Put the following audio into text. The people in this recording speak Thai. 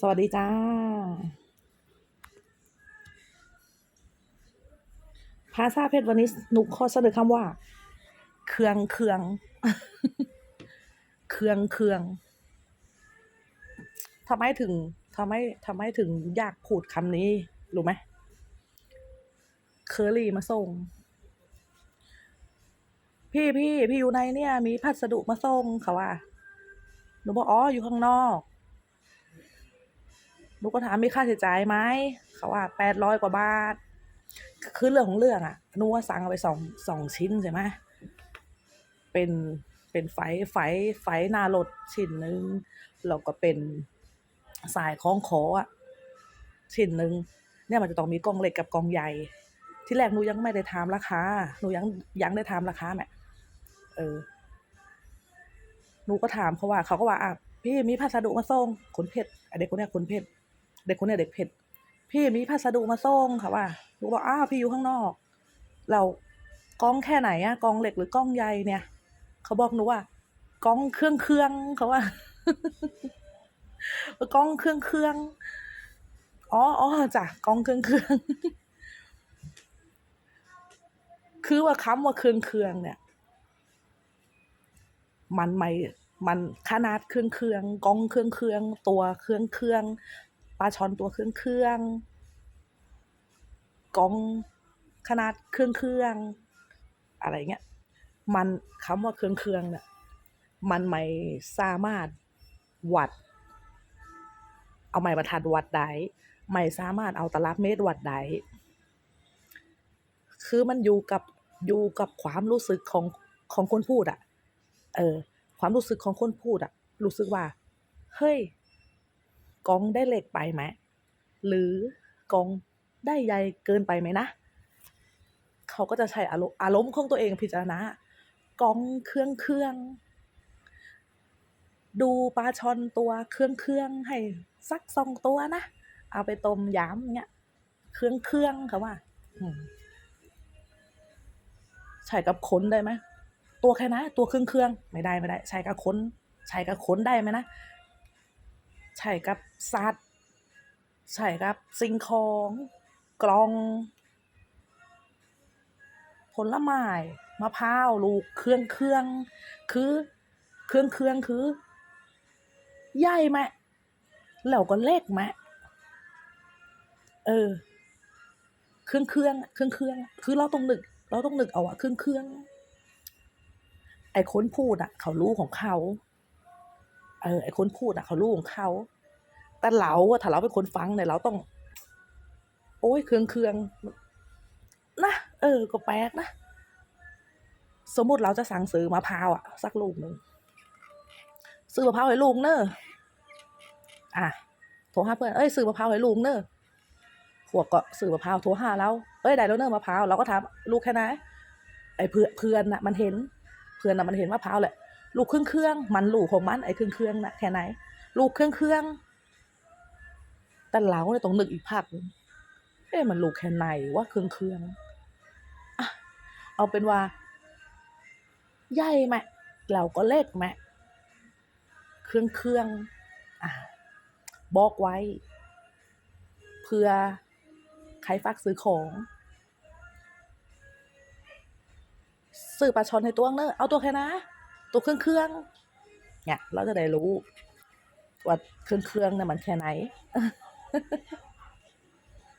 สวัสดีจ้า ภาษาเพชรวันนี้หนุกขอเสนอคำว่า เครืองเครือง เครืองเครืองทำไมถึงทำไมทำไมถึงอยากพูดคำนี้ รู้ไหม เคอรี่มาส่ง พี่พี่พี่อยู่ในเนี่ย มีพัสดุมาส่งเขาว่าหนูบอกอ๋ออยู่ข้างนอก นูก็ถามมีค่าใช้จ่ายไหมเขาว่าแปดร้อยกว่าบาท คือเรื่องของเรื่องอะหนูว่าสั่งเอาไปสองสองชิ้นใช่ไหมเป็นเป็นไฟไฟไฟหน้ารถชิ้นหนึ่งแล้วก็เป็นสายคล้องคออะชิ้นหนึ่งเนี่ยมันจะต้องมีกล่องเล็กกับกล่องใหญ่ ที่แรกหนูยังไม่ได้ถามราคาหนูยังยังได้ถามราคาแม่เออหนูก็ถามเขาว่า เขาก็ว่าอะพี่มีพัสดุมาส่งคนเพชรไอเด็กคนนี้ยคนเพชร เด็กคนเนี้ยเด็กเพชรพี่มีพัสดุมาส่งค่ะว่าหนูบอกอ้าวพี่อยู่ข้างนอก เรากล้องแค่ไหนอะกล้องเหล็กหรือกล้องใยเนี่ย เขาบอกหนูว่ากล้องเครื่องเครื่องเขาว่ากล้องเครื่องเครื่องอ๋ออ๋อจ้ะกล้องเครื่องเครื่องคือว่าคำว่าเครื่องเครื่องเนี่ย มันไม่มันขนาดเครื่องเครื่องกล้องเครื่องเครื่องตัวเครื่องเครื่อง ปลาช่อนตัวเครื่องเครื่องกองขนาดเครื่องเครื่องอะไรเงี้ย มันคำว่าเครื่องเครื่องเนี่ยมันไม่สามารถวัด เอาไม้บรรทัดวัดได้ไม่สามารถเอาตลับเมตรวัดได้คือมันอยู่กับอยู่กับความรู้สึกของของคนพูดอะเออ ความรู้สึกของคนพูดอะรู้สึกว่า เฮ้ย กองได้เล็กไปไหม หรือกองได้ใหญ่เกินไปไหมนะ เขาก็จะใช้อารมณ์อารมณ์ของตัวเองพิจารณากองเครื่องเครื่องดูปลาช่อนตัวเครื่องเครื่องให้สักสองตัวนะ เอาไปต้มยำเงี้ยเครื่องเครื่องเขาว่าใช้กับคนได้ไหมตัวแค่นะ ตัวเครื่องเครื่องไม่ได้ไม่ได้ ใช้กับคนใช้กับคนได้ไหมนะ ใช้กับสัตว์ใช้กับสิ่งของ กล่อง ผลไม้มะพร้าวลูกเครื่องเครื่องคือเครื่องเครื่องคือ ใหญ่ไหมแล้วก็เล็กไหมเออ เครื่องเครื่องเครื่องเครื่องคือเราต้องนึก เราต้องนึกเอาอะเครื่องเครื่องไอ้คนพูดอะเขารู้ของเขา เออไอ้คนพูดอะเขารู้ของเขา แต่เราอะถ้าเราเป็นคนฟังเนี่ยเราต้อง โอ้ยเครื่องเครื่องนะเออ ก็แปลกนะ สมมติเราจะสั่งซื้อมะพร้าวอะสักลูกหนึ่งซื้อมะพร้าวให้ลูกเนอะอะโทรหาเพื่อนเอ้ยซื้อมะพร้าวให้ลูกเนอะพวกก็ซื้อมะพร้าวโทรหาเราเอ้ยได้แล้วเนอะมะพร้าวเราก็ถามลูกแค่ไหนไอ้เพื่อนเพื่อนน่ะ มันเห็น เพื่อนน่ะมันเห็นมะพร้าวแหละ ลูกเครื่องเครื่องมันลูกของมันไอ้เครื่องเครื่องนะแค่ไหน ลูกเครื่องเครื่องแต่เราเนี่ยต้องนึกอีกภาคหนึ่งเอ๊ะมันลูกแค่ไหนว่าเครื่องเครื่องอะเอาเป็นว่าใหญ่ไหมเราก็เล็กไหมเครื่องเครื่องอะบอกไว้ เพื่อใครฝากซื้อของซื้อปลาช่อนให้ตัวเนอะเอาตัวแค่นะ ตัวเครื่องเครื่องเนี่ยเราจะได้รู้ว่าเครื่องเครื่องเนี่ยมันแค่ไหน